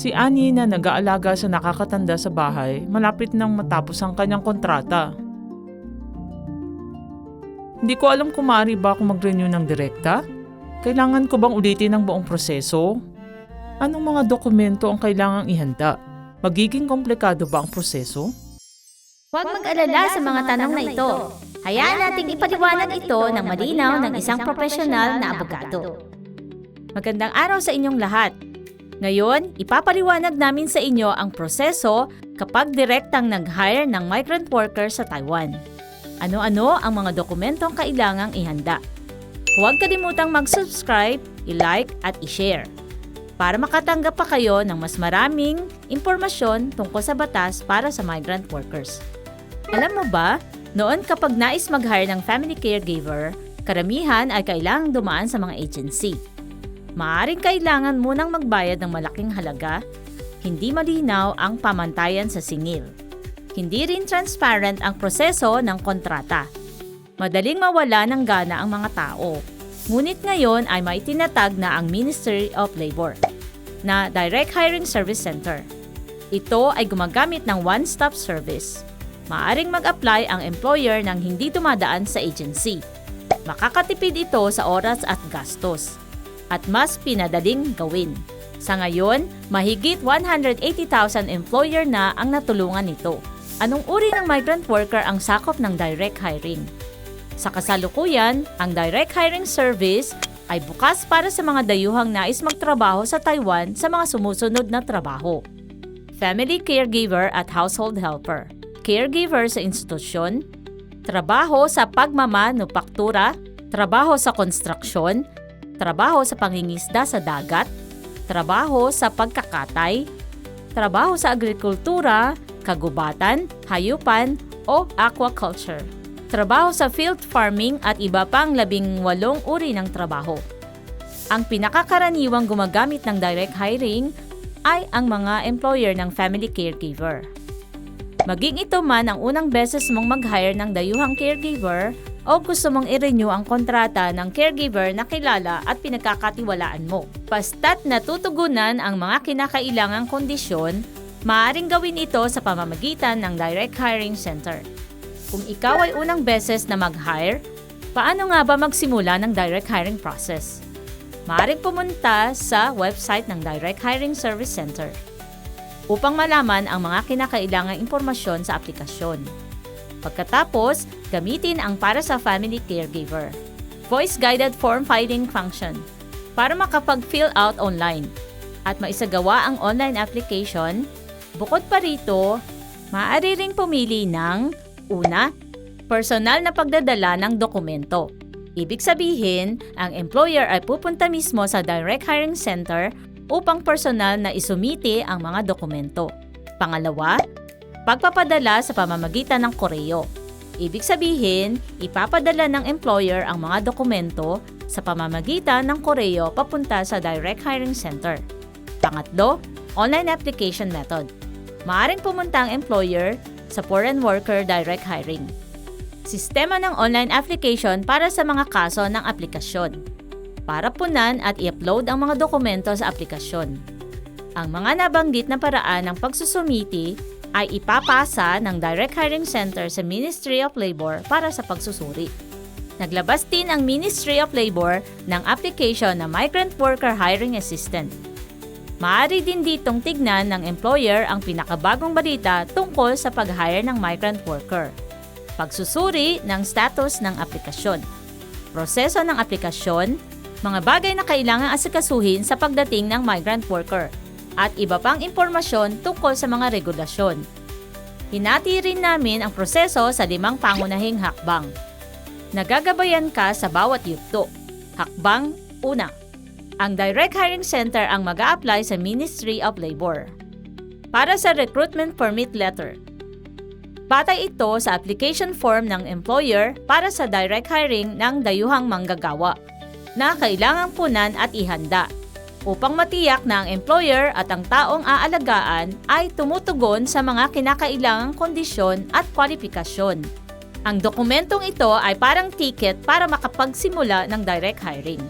Si Annie na nag-aalaga sa nakakatanda sa bahay, malapit nang matapos ang kanyang kontrata. Hindi ko alam kung maaari ba ako mag-renew ng direkta. Kailangan ko bang ulitin ang buong proseso? Anong mga dokumento ang kailangang ihanda? Magiging komplikado ba ang proseso? Huwag mag-alala sa mga tanong na ito. Hayaan nating ipaliwanag ito ng malinaw ng isang profesional na abogado. Magandang araw sa inyong lahat. Ngayon, ipapaliwanag namin sa inyo ang proseso kapag direktang nag-hire ng migrant worker sa Taiwan. Ano-ano ang mga dokumentong kailangang ihanda. Huwag kalimutang mag-subscribe, i-like at i-share para makatanggap pa kayo ng mas maraming impormasyon tungkol sa batas para sa migrant workers. Alam mo ba, noon kapag nais mag-hire ng family caregiver, karamihan ay kailangang dumaan sa mga agency. Maaring kailangan munang magbayad ng malaking halaga, hindi malinaw ang pamantayan sa singil. Hindi rin transparent ang proseso ng kontrata. Madaling mawala ng gana ang mga tao. Ngunit ngayon ay may tinatag na ang Ministry of Labor na Direct Hiring Service Center. Ito ay gumagamit ng one-stop service. Maaring mag-apply ang employer ng hindi dumadaan sa agency. Makakatipid ito sa oras at gastos. At mas pinadaling gawin. Sa ngayon, mahigit 180,000 employer na ang natulungan nito. Anong uri ng migrant worker ang sakop ng direct hiring? Sa kasalukuyan, ang direct hiring service ay bukas para sa mga dayuhang nais magtrabaho sa Taiwan sa mga sumusunod na trabaho. Family caregiver at household helper. Caregiver sa institusyon. Trabaho sa pagmamanupaktura. Trabaho sa konstruksyon. Trabaho sa pangingisda sa dagat. Trabaho sa pagkakatay. Trabaho sa agrikultura, kagubatan, hayupan o aquaculture trabaho sa field farming at iba pang labing walong uri ng trabaho. Ang pinakakaraniwang gumagamit ng direct hiring ay ang mga employer ng family caregiver. Maging ito man ang unang beses mong mag-hire ng dayuhang caregiver o gusto mong i-renew ang kontrata ng caregiver na kilala at pinagkakatiwalaan mo. Basta't natutugunan ang mga kinakailangang kondisyon, maaaring gawin ito sa pamamagitan ng Direct Hiring Center. Kung ikaw ay unang beses na mag-hire, paano nga ba magsimula ng direct hiring process? Maaaring pumunta sa website ng Direct Hiring Service Center upang malaman ang mga kinakailangang impormasyon sa aplikasyon. Pagkatapos, gamitin ang para sa family caregiver. Voice-guided form filing function para makapag-fill out online at maisagawa ang online application. Bukod pa rito, maaari ring pumili ng Una, personal na pagdadala ng dokumento. Ibig sabihin, ang employer ay pupunta mismo sa Direct Hiring Center upang personal na isumiti ang mga dokumento. Pangalawa, pagpapadala sa pamamagitan ng koreo. Ibig sabihin, ipapadala ng employer ang mga dokumento sa pamamagitan ng koreo papunta sa Direct Hiring Center. Pangatlo, online application method. Maaring pumunta ang employer sa Foreign Worker Direct Hiring. Sistema ng online application para sa mga kaso ng aplikasyon. Para punan at i-upload ang mga dokumento sa aplikasyon. Ang mga nabanggit na paraan ng pagsusumiti ay ipapasa ng Direct Hiring Center sa Ministry of Labor para sa pagsusuri. Naglabas din ang Ministry of Labor ng application na Migrant Worker Hiring Assistant Maaari din ditong tignan ng employer ang pinakabagong balita tungkol sa pag-hire ng migrant worker. Pagsusuri ng status ng aplikasyon. Proseso ng aplikasyon, mga bagay na kailangang asikasuhin sa pagdating ng migrant worker, at iba pang impormasyon tungkol sa mga regulasyon. Hinati rin namin ang proseso sa limang pangunahing hakbang. Nagagabayan ka sa bawat yugto. Hakbang una ang Direct Hiring Center ang mag apply sa Ministry of Labor. Para sa Recruitment Permit Letter, batay ito sa application form ng employer para sa direct hiring ng dayuhang manggagawa na kailangang punan at ihanda upang matiyak na ang employer at ang taong aalagaan ay tumutugon sa mga kinakailangang kondisyon at kwalifikasyon. Ang dokumentong ito ay parang ticket para makapagsimula ng direct hiring.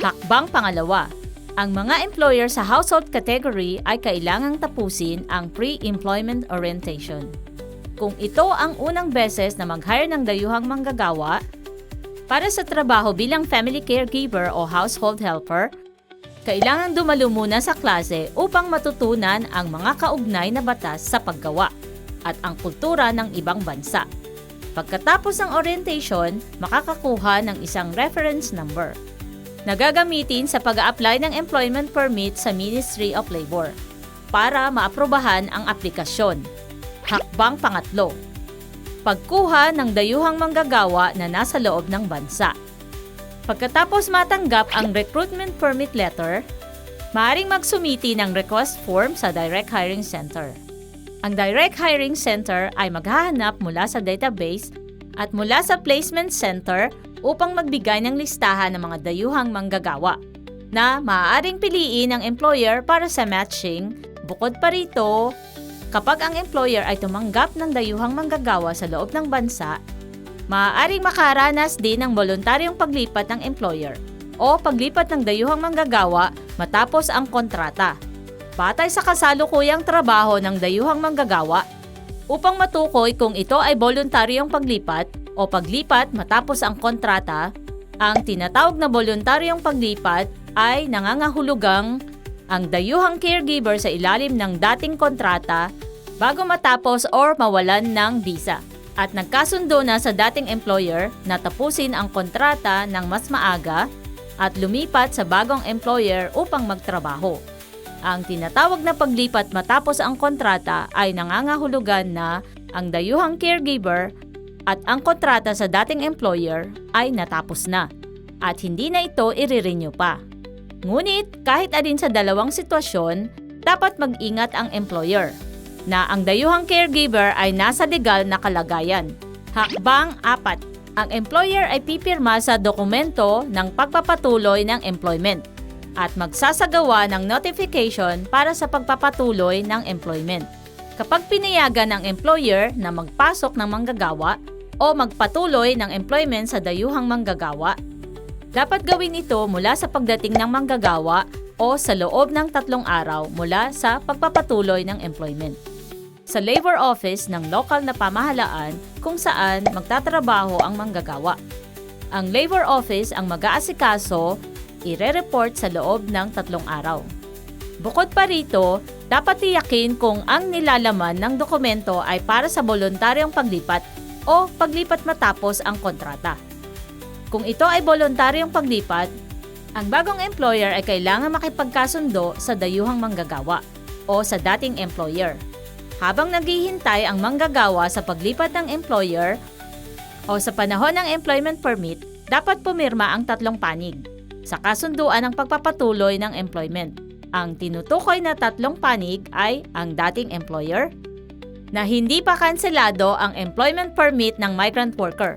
Hakbang pangalawa, Ang mga employer sa household category ay kailangang tapusin ang pre-employment orientation. Kung ito ang unang beses na mag-hire ng dayuhang manggagawa, para sa trabaho bilang family caregiver o household helper, kailangan dumalo muna sa klase upang matutunan ang mga kaugnay na batas sa paggawa at ang kultura ng ibang bansa. Pagkatapos ng orientation, makakakuha ng isang reference number na gagamitin sa pag apply ng employment permit sa Ministry of Labor para maaprubahan ang aplikasyon. Hakbang pangatlo, pagkuha ng dayuhang manggagawa na nasa loob ng bansa. Pagkatapos matanggap ang recruitment permit letter, maaring magsumiti ng request form sa Direct Hiring Center. Ang Direct Hiring Center ay maghahanap mula sa database at mula sa placement center upang magbigay ng listahan ng mga dayuhang manggagawa na maaaring piliin ng employer para sa matching. Bukod pa rito, kapag ang employer ay tumanggap ng dayuhang manggagawa sa loob ng bansa, maaaring makaranas din ng voluntaryong paglipat ng employer o paglipat ng dayuhang manggagawa matapos ang kontrata. Batay sa kasalukuyang trabaho ng dayuhang manggagawa, upang matukoy kung ito ay voluntaryong paglipat o paglipat matapos ang kontrata, ang tinatawag na voluntaryong paglipat ay nangangahulugang ang dayuhang caregiver sa ilalim ng dating kontrata bago matapos or mawalan ng visa at nagkasundo na sa dating employer na tapusin ang kontrata ng mas maaga at lumipat sa bagong employer upang magtrabaho. Ang tinatawag na paglipat matapos ang kontrata ay nangangahulugan na ang dayuhang caregiver at ang kontrata sa dating employer ay natapos na at hindi na ito i-renew pa. Ngunit kahit alin sa dalawang sitwasyon, dapat mag-ingat ang employer na ang dayuhang caregiver ay nasa legal na kalagayan. Hakbang 4. Ang employer ay pipirma sa dokumento ng pagpapatuloy ng employment at magsasagawa ng notification para sa pagpapatuloy ng employment. Kapag pinayagan ng employer na magpasok ng manggagawa o magpatuloy ng employment sa dayuhang manggagawa, dapat gawin ito mula sa pagdating ng manggagawa o sa loob ng tatlong araw mula sa pagpapatuloy ng employment. Sa labor office ng lokal na pamahalaan kung saan magtatrabaho ang manggagawa. Ang labor office ang mag-aasikaso ire-report sa loob ng tatlong araw. Bukod pa rito, dapat tiyakin kung ang nilalaman ng dokumento ay para sa voluntaryong paglipat o paglipat matapos ang kontrata. Kung ito ay voluntaryong paglipat, ang bagong employer ay kailangan makipagkasundo sa dayuhang manggagawa o sa dating employer. Habang naghihintay ang manggagawa sa paglipat ng employer o sa panahon ng employment permit, dapat pumirma ang tatlong panig sa kasunduan ng pagpapatuloy ng employment. Ang tinutukoy na tatlong panig ay ang dating employer, na hindi pa kanselado ang employment permit ng migrant worker.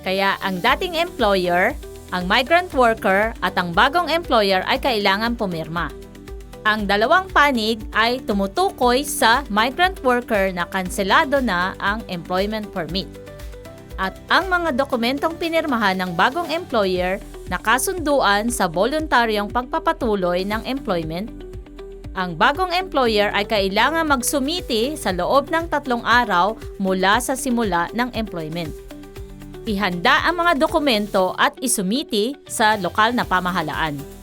Kaya ang dating employer, ang migrant worker at ang bagong employer ay kailangan pumirma. Ang dalawang panig ay tumutukoy sa migrant worker na kanselado na ang employment permit. At ang mga dokumentong pinirmahan ng bagong employer nakasunduan sa voluntaryong pagpapatuloy ng employment, ang bagong employer ay kailangan magsumiti sa loob ng tatlong araw mula sa simula ng employment. Ihanda ang mga dokumento at isumiti sa lokal na pamahalaan.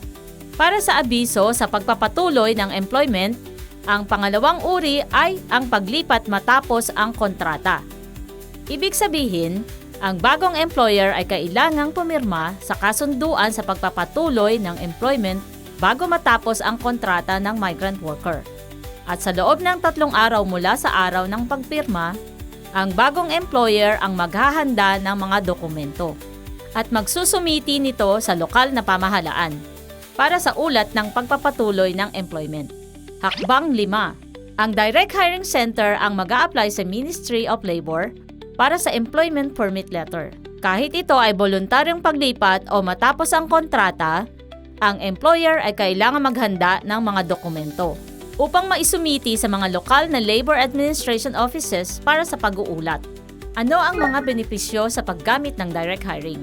Para sa abiso sa pagpapatuloy ng employment, ang pangalawang uri ay ang paglipat matapos ang kontrata. Ibig sabihin, ang bagong employer ay kailangang pumirma sa kasunduan sa pagpapatuloy ng employment bago matapos ang kontrata ng migrant worker. At sa loob ng tatlong araw mula sa araw ng pagpirma, ang bagong employer ang maghahanda ng mga dokumento at magsusumiti nito sa lokal na pamahalaan para sa ulat ng pagpapatuloy ng employment. Hakbang 5. Ang Direct Hiring Center ang mag apply sa Ministry of Labor para sa employment permit letter. Kahit ito ay voluntaryong paglipat o matapos ang kontrata, ang employer ay kailangan maghanda ng mga dokumento upang maisumiti sa mga lokal na labor administration offices para sa pag-uulat. Ano ang mga benepisyo sa paggamit ng direct hiring?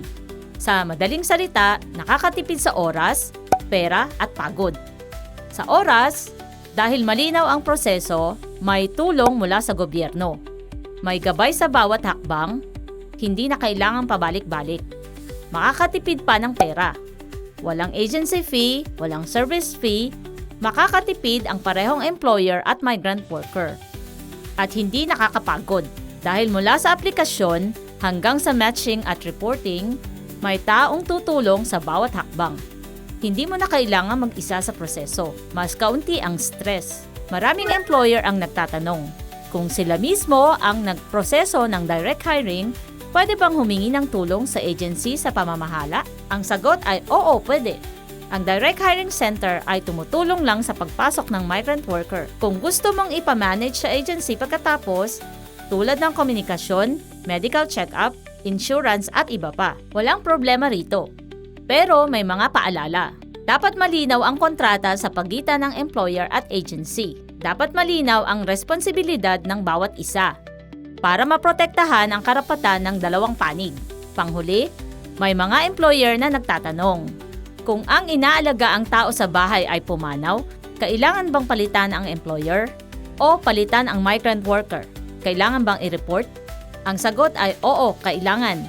Sa madaling salita, nakakatipid sa oras, pera at pagod. Sa oras, dahil malinaw ang proseso, may tulong mula sa gobyerno. May gabay sa bawat hakbang, hindi na kailangang pabalik-balik. Makakatipid pa ng pera. Walang agency fee, walang service fee, makakatipid ang parehong employer at migrant worker. At hindi nakakapagod dahil mula sa aplikasyon hanggang sa matching at reporting, may taong tutulong sa bawat hakbang. Hindi mo na kailangan mag-isa sa proseso. Mas kaunti ang stress. Maraming employer ang nagtatanong. Kung sila mismo ang nagproseso ng direct hiring, pwede bang humingi ng tulong sa agency sa pamamahala? Ang sagot ay oo, pwede. Ang Direct Hiring Center ay tumutulong lang sa pagpasok ng migrant worker. Kung gusto mong ipamanage sa agency pagkatapos, tulad ng komunikasyon, medical check-up, insurance at iba pa. Walang problema rito. Pero may mga paalala. Dapat malinaw ang kontrata sa pagitan ng employer at agency. Dapat malinaw ang responsibilidad ng bawat isa para maprotektahan ang karapatan ng dalawang panig. Panghuli, may mga employer na nagtatanong, kung ang inaalaga ang tao sa bahay ay pumanaw, kailangan bang palitan ang employer? O palitan ang migrant worker? Kailangan bang i-report? Ang sagot ay oo, kailangan.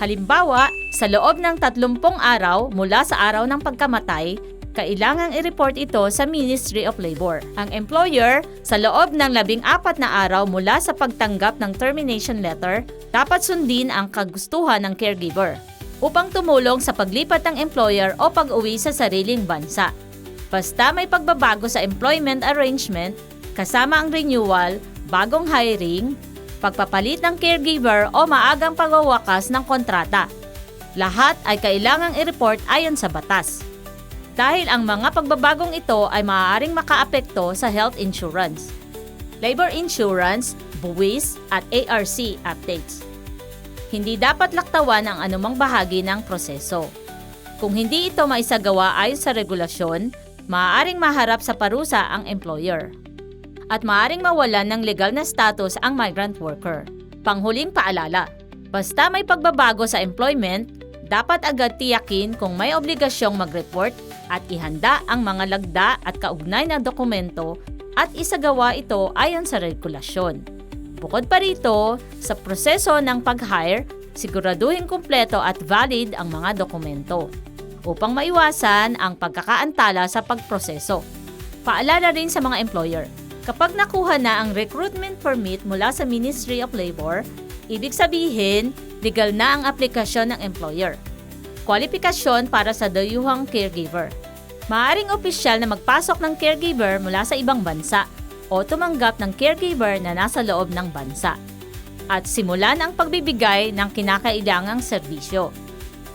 Halimbawa, sa loob ng 30 araw mula sa araw ng pagkamatay, kailangang i-report ito sa Ministry of Labor. Ang employer, sa loob ng 14 na araw mula sa pagtanggap ng termination letter, dapat sundin ang kagustuhan ng caregiver upang tumulong sa paglipat ng employer o pag-uwi sa sariling bansa. Basta may pagbabago sa employment arrangement, kasama ang renewal, bagong hiring, pagpapalit ng caregiver o maagang pagwawakas ng kontrata. Lahat ay kailangang i-report ayon sa batas. Dahil ang mga pagbabagong ito ay maaaring makaapekto sa health insurance, labor insurance, buwis at ARC updates. Hindi dapat laktawan ang anumang bahagi ng proseso. Kung hindi ito maisagawa ayon sa regulasyon, maaaring maharap sa parusa ang employer. At maaaring mawalan ng legal na status ang migrant worker. Panghuling paalala, basta may pagbabago sa employment, dapat agad tiyakin kung may obligasyong mag-report at ihanda ang mga lagda at kaugnay na dokumento at isagawa ito ayon sa regulasyon. Bukod pa rito, sa proseso ng pag-hire, siguraduhin kumpleto at valid ang mga dokumento upang maiwasan ang pagkakaantala sa pagproseso. Paalala rin sa mga employer, kapag nakuha na ang recruitment permit mula sa Ministry of Labor, ibig sabihin, legal na ang aplikasyon ng employer. Kwalifikasyon para sa dayuhang caregiver. Maaring opisyal na magpasok ng caregiver mula sa ibang bansa o tumanggap ng caregiver na nasa loob ng bansa. At simulan ang pagbibigay ng kinakailangang serbisyo.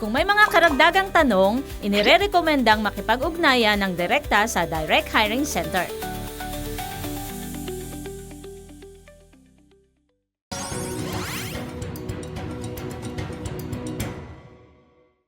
Kung may mga karagdagang tanong, inirerekomendang makipag-ugnayan ng direkta sa Direct Hiring Center.